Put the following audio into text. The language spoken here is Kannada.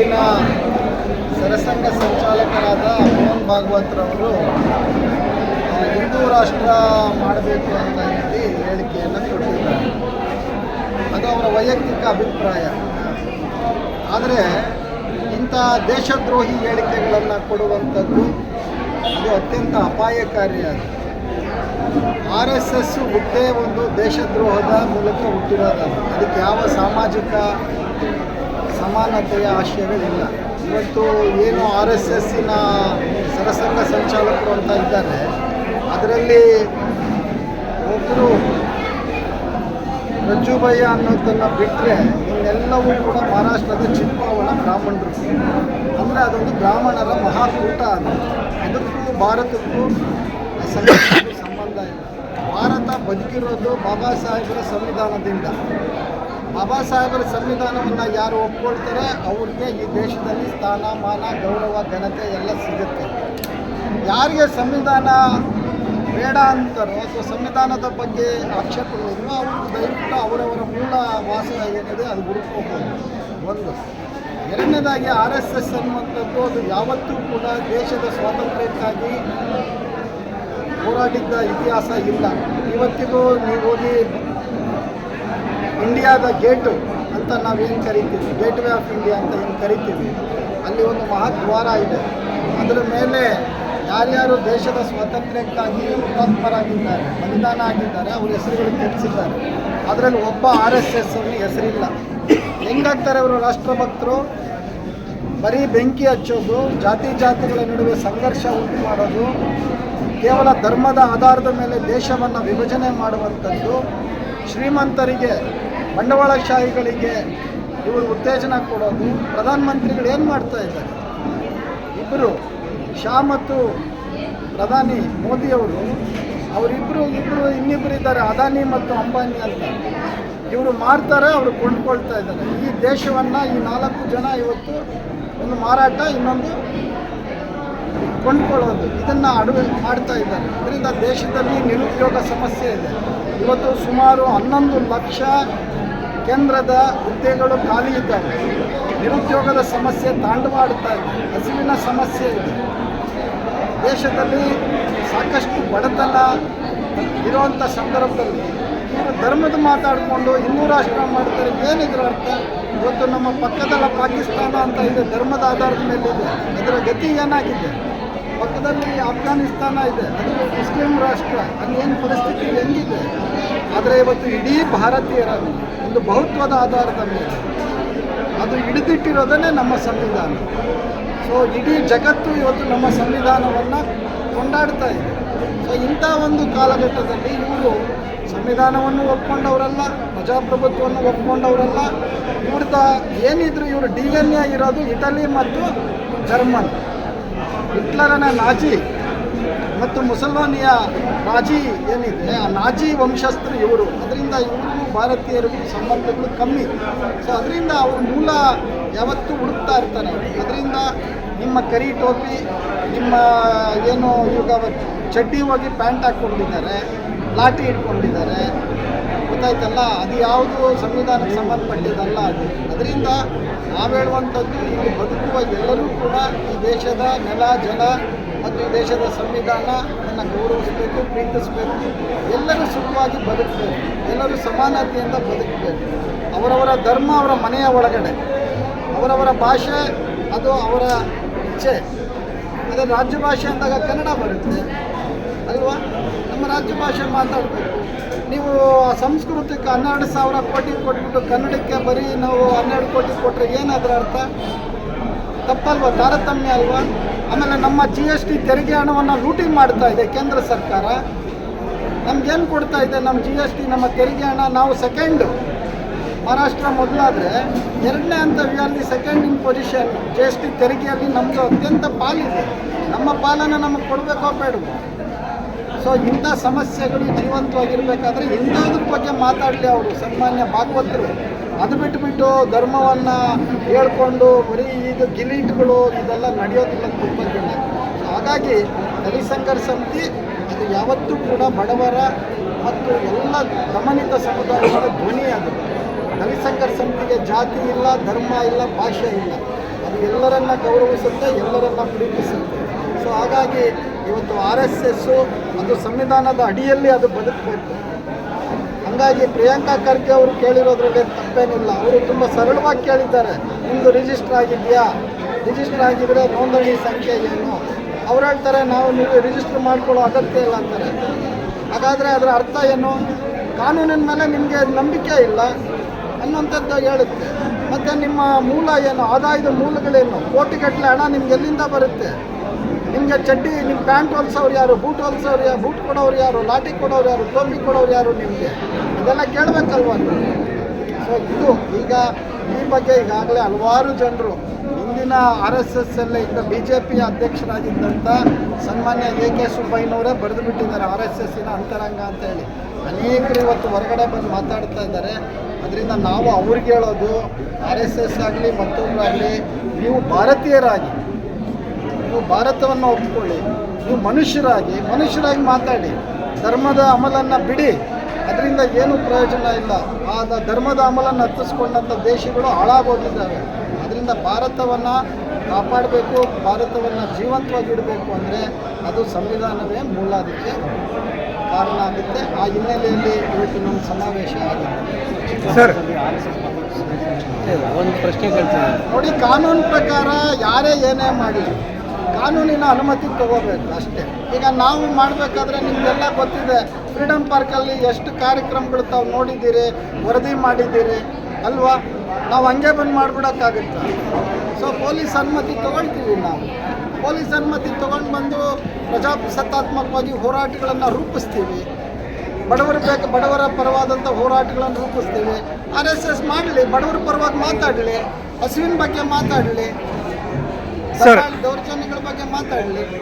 ಇಲ್ಲಿನ ಸರಸಂಘ ಸಂಚಾಲಕರಾದ ಮೋಹನ್ ಭಾಗವತ್ರವರು ಹಿಂದೂ ರಾಷ್ಟ್ರ ಮಾಡಬೇಕು ಅಂತ ಹೇಳಿ ಹೇಳಿಕೆಯನ್ನು ಕೊಟ್ಟಿದ್ದಾರೆ. ಅದು ಅವರ ವೈಯಕ್ತಿಕ ಅಭಿಪ್ರಾಯ. ಆದರೆ ಇಂಥ ದೇಶದ್ರೋಹಿ ಹೇಳಿಕೆಗಳನ್ನು ಕೊಡುವಂಥದ್ದು ಅದು ಅತ್ಯಂತ ಅಪಾಯಕಾರಿಯಾಗಿದೆ ಆರ್ ಎಸ್ ಎಸ್ ಹುದ್ದೆ ಒಂದು ದೇಶದ್ರೋಹದ ಮೂಲಕ ಹುಟ್ಟಿರೋದು ಅದಕ್ಕೆ ಯಾವ ಸಾಮಾಜಿಕ ಸಮಾನತೆಯ ಆಶಯಗಳಿಲ್ಲ ಇವತ್ತು ಏನು ಆರ್ ಎಸ್ ಎಸ್ಸಿನ ಸರಸಂಘ ಸಂಚಾಲಕರು ಅಂತ ಇದ್ದಾರೆ. ಅದರಲ್ಲಿ ಒಬ್ಬರು ರಜ್ಜುಭಯ್ಯ ಅನ್ನೋದನ್ನು ಬಿಟ್ಟರೆ ಇನ್ನೆಲ್ಲವೂ ಕೂಡ ಮಹಾರಾಷ್ಟ್ರದ ಚಿಕ್ಕವಳ ಬ್ರಾಹ್ಮಣರು. ಅಂದರೆ ಅದೊಂದು ಬ್ರಾಹ್ಮಣರ ಮಹಾಕೂಟ ಅದು. ಅದಕ್ಕೂ ಭಾರತಕ್ಕೂ ಸಂಬಂಧ ಇಲ್ಲ. ಭಾರತ ಬದುಕಿರೋದು ಬಾಬಾ ಸಾಹೇಬರ ಸಂವಿಧಾನದಿಂದ. ಬಾಬಾ ಸಾಹೇಬರ ಸಂವಿಧಾನವನ್ನು ಯಾರು ಒಪ್ಕೊಳ್ತಾರೆ, ಅವ್ರಿಗೆ ಈ ದೇಶದಲ್ಲಿ ಸ್ಥಾನಮಾನ, ಗೌರವ, ಘನತೆ ಎಲ್ಲ ಸಿಗುತ್ತೆ. ಯಾರಿಗೆ ಸಂವಿಧಾನ ಬೇಡ ಅಂತಾರೋ ಅಥವಾ ಸಂವಿಧಾನದ ಬಗ್ಗೆ ಆಕ್ಷೇಪಗಳನ್ನು ಅವರು ದಯವಿಟ್ಟು ಅವರವರ ಮೂಲ ವಾಸ ಏನಿದೆ ಅದು ಹುಡುಕೋಬೋದು ಒಂದು, ಎರಡನೇದಾಗಿ ಆರ್ ಎಸ್ ಎಸ್ ಅನ್ನುವಂಥದ್ದು ಅದು ಯಾವತ್ತೂ ಕೂಡ ದೇಶದ ಸ್ವಾತಂತ್ರ್ಯಕ್ಕಾಗಿ ಹೋರಾಡಿದ್ದ ಇತಿಹಾಸ ಇಲ್ಲ. ಇವತ್ತಿಗೂ ನೀವು ಹೋಗಿ ಇಂಡಿಯಾದ ಗೇಟು ಅಂತ ನಾವೇನು ಕರಿತೀವಿ? ಗೇಟ್ ವೇ ಆಫ್ ಇಂಡಿಯಾ ಅಂತ ಏನು ಕರಿತೀವಿ? ಅಲ್ಲಿ ಒಂದು ಮಹಾದ್ವಾರ ಇದೆ. ಅದರ ಮೇಲೆ ಯಾರ್ಯಾರು ದೇಶದ ಸ್ವಾತಂತ್ರ್ಯಕ್ಕಾಗಿ ಹುತಾತ್ಮರಾಗಿದ್ದಾರೆ ಬಲಿದಾನ ಆಗಿದ್ದಾರೆ, ಅವ್ರ ಹೆಸರುಗಳು ತಿಳಿಸಿದ್ದಾರೆ. ಅದರಲ್ಲಿ ಒಬ್ಬ ಆರ್ ಎಸ್ ಎಸ್ ಅವ್ರಿಗೆ ಹೆಸರಿಲ್ಲ. ಹೆಂಗಾಗ್ತಾರೆ ಅವರು ರಾಷ್ಟ್ರಭಕ್ತರು? ಬರೀ ಬೆಂಕಿ ಹಚ್ಚೋದು, ಜಾತಿ ಜಾತಿಗಳ ನಡುವೆ ಸಂಘರ್ಷ ಉಂಟು ಮಾಡೋದು, ಕೇವಲ ಧರ್ಮದ ಆಧಾರದ ಮೇಲೆ ದೇಶವನ್ನು ವಿಭಜನೆ ಮಾಡುವಂಥದ್ದು ಶ್ರೀಮಂತರಿಗೆ ಬಂಡವಾಳಶಾಹಿಗಳಿಗೆ ಇವರು ಉತ್ತೇಜನ ಕೊಡೋದು, ಪ್ರಧಾನಮಂತ್ರಿಗಳು ಏನು ಮಾಡ್ತಾ ಇದ್ದಾರೆ? ಇಬ್ಬರು ಶಾ ಮತ್ತು ಪ್ರಧಾನಿ ಮೋದಿಯವರು ಅವರಿಬ್ಬರು ಇಬ್ಬರು ಇನ್ನಿಬ್ಬರು ಇದ್ದಾರೆ, ಅದಾನಿ ಮತ್ತು ಅಂಬಾನಿ ಅಂತ. ಇವರು ಮಾರ್ತಾರೆ, ಅವರು ಕೊಂಡ್ಕೊಳ್ತಾ ಇದ್ದಾರೆ. ಈ ದೇಶವನ್ನು, ಈ ನಾಲ್ಕು ಜನ ಇವತ್ತು ಒಂದು ಮಾರಾಟ, ಇನ್ನೊಂದು ಕೊಂಡ್ಕೊಳ್ಳೋದು. ಇದನ್ನು ಅಡುಗೆ ಮಾಡ್ತಾ ಇದ್ದಾರೆ. ಇದರಿಂದ ದೇಶದಲ್ಲಿ ನಿರುದ್ಯೋಗ ಸಮಸ್ಯೆ ಇದೆ. ಇವತ್ತು ಸುಮಾರು ಹನ್ನೊಂದು ಲಕ್ಷ ಕೇಂದ್ರದ ಹುದ್ದೆಗಳು ಖಾಲಿ ಇದ್ದಾವೆ. ನಿರುದ್ಯೋಗದ ಸಮಸ್ಯೆ ತಾಂಡವಾಡ್ತಾ ಇದೆ. ಹಸಿವಿನ ಸಮಸ್ಯೆ ಇದೆ. ದೇಶದಲ್ಲಿ ಸಾಕಷ್ಟು ಬಡತನ ಇರುವಂಥ ಸಂದರ್ಭದಲ್ಲಿ ಇವರು ಧರ್ಮದ ಮಾತಾಡಿಕೊಂಡು ಹಿಂದೂ ರಾಷ್ಟ್ರ ಮಾಡ್ತಾರೆ. ಏನಿದ್ರು ಅರ್ಥ? ಇವತ್ತು ನಮ್ಮ ಪಕ್ಕದಲ್ಲ ಪಾಕಿಸ್ತಾನ ಅಂತ ಇದೆ. ಧರ್ಮದ ಆಧಾರದ ಮೇಲೆ ಇದೆ ಅದರ ಗತಿ ಏನಾಗಿದೆ? ಪಕ್ಕದಲ್ಲಿ ಅಫ್ಘಾನಿಸ್ತಾನ ಇದೆ, ಅದು ಮುಸ್ಲಿಂ ರಾಷ್ಟ್ರ ಅಲ್ಲಿ ಏನು ಪರಿಸ್ಥಿತಿ ಹೆಂಗಿದೆ? ಆದರೆ ಇವತ್ತು ಇಡೀ ಭಾರತೀಯರ ಒಂದು ಬಹುತ್ವದ ಆಧಾರದ ಮೇಲೆ ಅದು ಹಿಡಿದಿಟ್ಟಿರೋದನ್ನೇ ನಮ್ಮ ಸಂವಿಧಾನ. ಸೊ ಇಡೀ ಜಗತ್ತು ಇವತ್ತು ನಮ್ಮ ಸಂವಿಧಾನವನ್ನು ಕೊಂಡಾಡ್ತಾ ಇದೆ. ಸೊ ಇಂಥ ಒಂದು ಕಾಲಘಟ್ಟದಲ್ಲಿ ಇವರು ಸಂವಿಧಾನವನ್ನು ಒಪ್ಕೊಂಡವರಲ್ಲ, ಪ್ರಜಾಪ್ರಭುತ್ವವನ್ನು ಒಪ್ಕೊಂಡವರಲ್ಲ ಇವ್ರದ ಏನಿದ್ರು ಇವರು ಡಿ ಎನ್ ಎ ಇರೋದು ಇಟಲಿ ಮತ್ತು ಜರ್ಮನ್. ಹಿಟ್ಲರನ ನಾಜಿ ಮತ್ತು ಮುಸಲ್ಮಾನಿಯ ನಾಜಿ ಏನಿದೆ, ಆ ನಾಜಿ ವಂಶಸ್ಥರು ಇವರು. ಅದರಿಂದ ಇವ್ರಿಗೂ ಭಾರತೀಯರಿಗೂ ಸಂಬಂಧಗಳು ಕಮ್ಮಿ. ಸೊ ಅದರಿಂದ ಅವರು ಮೂಲ ಯಾವತ್ತೂ ಹುಡುಕ್ತಾ ಇರ್ತಾರೆ. ಅದರಿಂದ ನಿಮ್ಮ ಕರಿ ಟೋಪಿ, ನಿಮ್ಮ ಏನು ಇವಾಗ ಚಡ್ಡಿ ಹೋಗಿ ಪ್ಯಾಂಟ್ ಹಾಕ್ಕೊಂಡಿದ್ದಾರೆ, ಲಾಠಿ ಇಟ್ಕೊಂಡಿದ್ದಾರೆ. ಗೊತ್ತಾಯ್ತಲ್ಲ? ಅದು ಯಾವುದು ಸಂವಿಧಾನಕ್ಕೆ ಸಂಬಂಧಪಟ್ಟಿದ್ದಲ್ಲ ಅದು. ಅದರಿಂದ ನಾವು ಹೇಳುವಂಥದ್ದು ಇಲ್ಲಿ ಬದುಕುವ ಎಲ್ಲರೂ ಕೂಡ ಈ ದೇಶದ ನೆಲ, ಜಲ ಮತ್ತು ಈ ದೇಶದ ಸಂವಿಧಾನ ಅದನ್ನು ಗೌರವಿಸಬೇಕು, ಪ್ರೀತಿಸಬೇಕು. ಎಲ್ಲರೂ ಸುಖವಾಗಿ ಬದುಕಬೇಕು. ಎಲ್ಲರೂ ಸಮಾನತೆಯಿಂದ ಬದುಕಬೇಕು. ಅವರವರ ಧರ್ಮ ಅವರ ಮನೆಯ ಒಳಗಡೆ. ಅವರವರ ಭಾಷೆ, ಅದು ಅವರ ಇಚ್ಛೆ. ಅದೇ ರಾಜ್ಯ ಭಾಷೆ ಅಂದಾಗ ಕನ್ನಡ ಬರುತ್ತೆ. ಅಲ್ವಾ? ನಮ್ಮ ರಾಜ್ಯ ಭಾಷೆ ಮಾತಾಡಬೇಕು. ಸಂಸ್ಕೃತಕ್ಕೆ ಹನ್ನೆರಡು ಸಾವಿರ ಕೋಟಿ ಕೊಟ್ಬಿಟ್ಟು ಕನ್ನಡಕ್ಕೆ ಬರೀ ನಾವು ಹನ್ನೆರಡು ಕೋಟಿ ಕೊಟ್ಟರೆ ಏನಾದ್ರ ಅರ್ಥ? ತಪ್ಪಲ್ವಾ? ತಾರತಮ್ಯ ಅಲ್ವಾ? ಆಮೇಲೆ ನಮ್ಮ ಜಿ ಎಸ್ ಟಿ ತೆರಿಗೆ ಹಣವನ್ನು ಲೂಟಿ ಮಾಡ್ತಾ ಇದೆ ಕೇಂದ್ರ ಸರ್ಕಾರ. ನಮ್ಗೇನು ಕೊಡ್ತಾ ಇದೆ ನಮ್ಮ ಜಿ ಎಸ್ ಟಿ ನಮ್ಮ ತೆರಿಗೆ ಹಣ? ನಾವು ಸೆಕೆಂಡು ಮಹಾರಾಷ್ಟ್ರ ಮೊದಲಾದರೆ ಎರಡನೇ ಹಂತ valley are the second in position G S T ತೆರಿಗೆಯಲ್ಲಿ ನಮ್ಮದು ಅತ್ಯಂತ ಪಾಲಿದೆ. ನಮ್ಮ ಪಾಲನ್ನು ನಮಗೆ ಕೊಡಬೇಕೋ ಬೇಡವೋ? ಸೊ ಇಂಥ ಸಮಸ್ಯೆಗಳು ಜೀವಂತವಾಗಿರಬೇಕಾದ್ರೆ ಇಂಥದ್ರ ಬಗ್ಗೆ ಮಾತಾಡಲಿ ಅವರು, ಸನ್ಮಾನ್ಯ ಭಾಗವತರು. ಅದು ಬಿಟ್ಟುಬಿಟ್ಟು ಧರ್ಮವನ್ನು ಹೇಳ್ಕೊಂಡು ಬರೀ ಈಗ ಗಿಲೀಟ್ಗಳು ಇದೆಲ್ಲ ನಡೆಯೋದಿಲ್ಲ ಅಂತ ಸೊ ಹಾಗಾಗಿ ದಲಿತ ಸಮಿತಿ, ಅದು ಯಾವತ್ತೂ ಕೂಡ ಬಡವರ ಮತ್ತು ಎಲ್ಲ ಗಮನಿತ ಸಮುದಾಯಗಳ ಧ್ವನಿ ಅದು. ಸಂಘರ್ಷ ಸಮಿತಿಗೆ ಜಾತಿ ಇಲ್ಲ, ಧರ್ಮ ಇಲ್ಲ, ಭಾಷೆ ಇಲ್ಲ. ಅದು ಎಲ್ಲರನ್ನ ಗೌರವಿಸುತ್ತೆ, ಎಲ್ಲರನ್ನ ಪ್ರೀತಿಸುತ್ತೆ. ಸೊ ಹಾಗಾಗಿ ಇವತ್ತು ಆರ್ ಎಸ್ ಎಸ್ಸು ಅದು ಸಂವಿಧಾನದ ಅಡಿಯಲ್ಲಿ ಅದು ಬದುಕಬೇಕು. ಹಾಗಾಗಿ ಪ್ರಿಯಾಂಕಾ ಖರ್ಗೆ ಅವರು ಕೇಳಿರೋದ್ರಲ್ಲಿ ತಪ್ಪೇನಿಲ್ಲ. ಅವರು ತುಂಬ ಸರಳವಾಗಿ ಕೇಳಿದ್ದಾರೆ. ನಿಮ್ಮದು ರಿಜಿಸ್ಟರ್ ಆಗಿದೆಯಾ? ರಿಜಿಸ್ಟರ್ ಆಗಿದ್ರೆ ನೋಂದಣಿ ಸಂಖ್ಯೆ ಏನು? ಅವ್ರು ಹೇಳ್ತಾರೆ, ನಾವು ನೀವು ರಿಜಿಸ್ಟರ್ ಮಾಡ್ಕೊಳ್ಳೋ ಅಗತ್ಯ ಇಲ್ಲ ಅಂತಾರೆ. ಹಾಗಾದರೆ ಅದರ ಅರ್ಥ ಏನು? ಕಾನೂನಿನ ಮೇಲೆ ನಿಮಗೆ ನಂಬಿಕೆ ಇಲ್ಲ. ಅನ್ನುವಂಥದ್ದು ಹೇಳುತ್ತೆ. ಮತ್ತು ನಿಮ್ಮ ಮೂಲ ಏನು? ಆದಾಯದ ಮೂಲಗಳೇನು? ಕೋಟಿಗಟ್ಟಲೆ ಹಣ ನಿಮ್ಗೆ ಎಲ್ಲಿಂದ ಬರುತ್ತೆ? ನಿಮಗೆ ಚಡ್ಡಿ ನಿಮ್ಮ ಪ್ಯಾಂಟ್ ಹೊಲ್ಸೋರು ಯಾರು, ಬೂಟ್ ಹೊಲ್ಸೋರು ಯಾರು, ಬೂಟ್ ಕೊಡೋರು ಯಾರು ಲಾಟಿ ಕೊಡೋರು ಯಾರು, ಟೋಪಿ ಕೊಡೋರು ಯಾರು ನಿಮಗೆ? ಇದೆಲ್ಲ ಕೇಳಬೇಕಲ್ವ ಸೊ ಇದು ಈಗ ಈ ಬಗ್ಗೆ ಈಗಾಗಲೇ ಹಲವಾರು ಜನರು ಹಿಂದಿನ ಆರ್ ಎಸ್ ಎಸ್ ಅಲ್ಲೇ ಇದ್ದ ಬಿ ಜೆ ಪಿ ಅಧ್ಯಕ್ಷರಾಗಿದ್ದಂಥ ಸನ್ಮಾನ್ಯ ಎ ಕೆ ಸುಬ್ಬಯ್ಯನವರೇ ಬರೆದು ಬಿಟ್ಟಿದ್ದಾರೆ ಆರ್ ಎಸ್ ಎಸ್ಸಿನ ಅಂತರಂಗ ಅಂತ ಹೇಳಿ. ಅನೇಕರು ಇವತ್ತು ಹೊರಗಡೆ ಬಂದು ಮಾತಾಡ್ತಾ ಇದ್ದಾರೆ. ಅದರಿಂದ ನಾವು ಅವ್ರಿಗೆ ಹೇಳೋದು ಆರ್ ಎಸ್ ಎಸ್ ಆಗಲಿ ಮತ್ತೊಬ್ಬರಾಗಲಿ ನೀವು ಭಾರತೀಯರಾಗಿ ನೀವು ಭಾರತವನ್ನು ಒಪ್ಪಿಕೊಳ್ಳಿ ನೀವು ಮನುಷ್ಯರಾಗಿ ಮನುಷ್ಯರಾಗಿ ಮಾತಾಡಿ ಧರ್ಮದ ಅಮಲನ್ನು ಬಿಡಿ. ಅದರಿಂದ ಏನು ಪ್ರಯೋಜನ ಇಲ್ಲ. ಆ ಧರ್ಮದ ಅಮಲನ್ನು ಹತ್ತಿಸ್ಕೊಂಡಂಥ ದೇಶಗಳು ಹಾಳಾಗೋಗಿದ್ದಾವೆ. ಅದರಿಂದ ಭಾರತವನ್ನು ಕಾಪಾಡಬೇಕು ಭಾರತವನ್ನು ಜೀವಂತವಾಗಿ ಇಡಬೇಕು ಅಂದರೆ ಅದು ಸಂವಿಧಾನವೇ ಮೂಲ ಅದಕ್ಕೆ ಕಾರಣ ಆಗುತ್ತೆ. ಆ ಹಿನ್ನೆಲೆಯಲ್ಲಿ ಇವತ್ತು ನಮ್ಮ ಸಮಾವೇಶ ಆಗಿದೆ. ಸರ್. ಒಂದು ಪ್ರಶ್ನೆ ಕೇಳ್ತೀನಿ ನೋಡಿ ಕಾನೂನು ಪ್ರಕಾರ ಯಾರೇ ಏನೇ ಮಾಡಲಿ ಕಾನೂನಿನ ಅನುಮತಿ ತಗೋಬೇಕು ಅಷ್ಟೇ. ಈಗ ನಾವು ಮಾಡಬೇಕಾದ್ರೆ ನಿಮಗೆಲ್ಲ ಗೊತ್ತಿದೆ ಫ್ರೀಡಮ್ ಪಾರ್ಕಲ್ಲಿ ಎಷ್ಟು ಕಾರ್ಯಕ್ರಮಗಳು ತಾವು ನೋಡಿದ್ದೀರಿ ವರದಿ ಮಾಡಿದ್ದೀರಿ ಅಲ್ವಾ? ನಾವು ಹಂಗೆ ಬಂದು ಮಾಡಿಬಿಡೋಕ್ಕಾಗುತ್ತಾ? ಸೊ ಪೊಲೀಸ್ ಅನುಮತಿ ತಗೊಳ್ತೀವಿ ನಾವು. ಪೊಲೀಸ್ ಅನುಮತಿ ತೊಗೊಂಡು ಬಂದು ಪ್ರಜಾಸತ್ತಾತ್ಮಕವಾಗಿ ಹೋರಾಟಗಳನ್ನು ರೂಪಿಸ್ತೀವಿ. ಬಡವರ ಬೇಕು ಬಡವರ ಪರವಾದಂಥ ಹೋರಾಟಗಳನ್ನು ರೂಪಿಸ್ತೀವಿ. ಆರ್ ಎಸ್ ಎಸ್ ಮಾಡಲಿ ಬಡವರ ಪರವಾಗಿ ಮಾತಾಡಲಿ ಹಸುವಿನ ಬಗ್ಗೆ ಮಾತಾಡಲಿ. ಸರ್. ದೌರ್ಜನ್ಯಗಳ ಬಗ್ಗೆ ಮಾತಾಡಲಿ